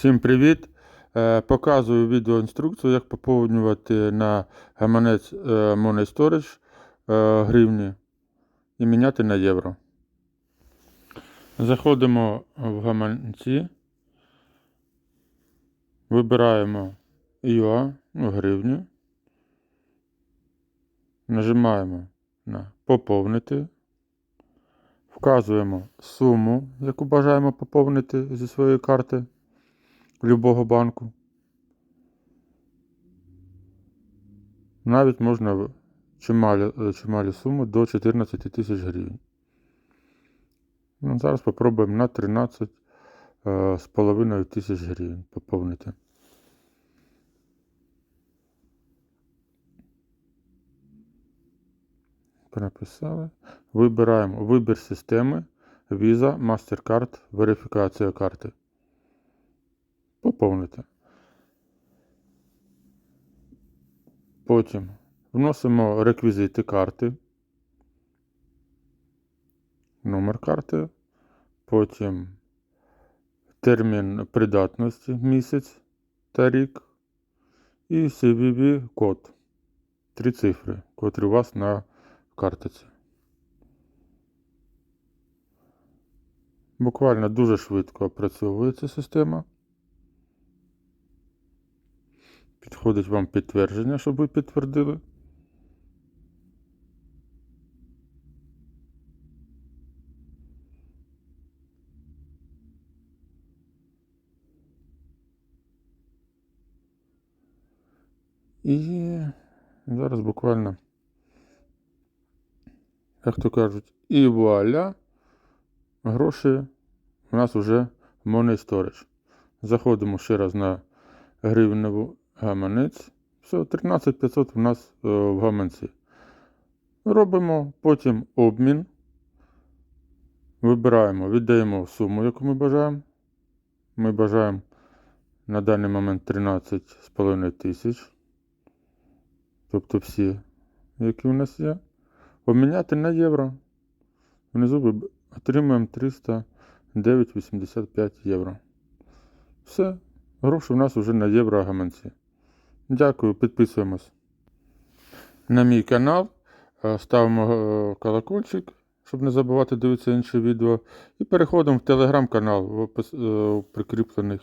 Всім привіт! Е, Показую відеоінструкцію, як поповнювати на гаманець е, Money Storage е, гривні і міняти на євро. Заходимо в гаманці, вибираємо UA, ну, гривню, нажимаємо на поповнити, вказуємо суму, яку бажаємо поповнити зі своєї карти любого банку. Навіть можна чималі, е, чималі суми до 14 тисяч гривень. Ну, зараз попробуємо на 13 е, тисяч гривень поповнити. Переписали. Вибираємо вибір системи Visa, MasterCard, верифікація карти. Поповнити. Потім вносимо реквізити карти, номер карти, потім термін придатності місяць та рік і CVV код. Три цифри, котрі у вас на картиці. Буквально дуже швидко опрацьовується система. Підходить вам підтвердження, щоб ви підтвердили. І зараз буквально, як то кажуть, і вуаля, гроші у нас вже в Money Storage. Заходимо ще раз на гривневу гаманець. Все, 13500 у нас е, в гаманці. Робимо потім обмін. Вибираємо, віддаємо суму, яку ми бажаємо. Ми бажаємо на даний момент 13,5 тисяч. Тобто всі, які у нас є. Обміняти на євро. Внизу отримуємо 309,85 євро. Все. Гроші у нас вже на євро гаманці. Дякую, підписуємось на мій канал. Е, Ставимо е, колокольчик, щоб не забувати дивитися інші відео. І переходимо в телеграм-канал е, прикріплених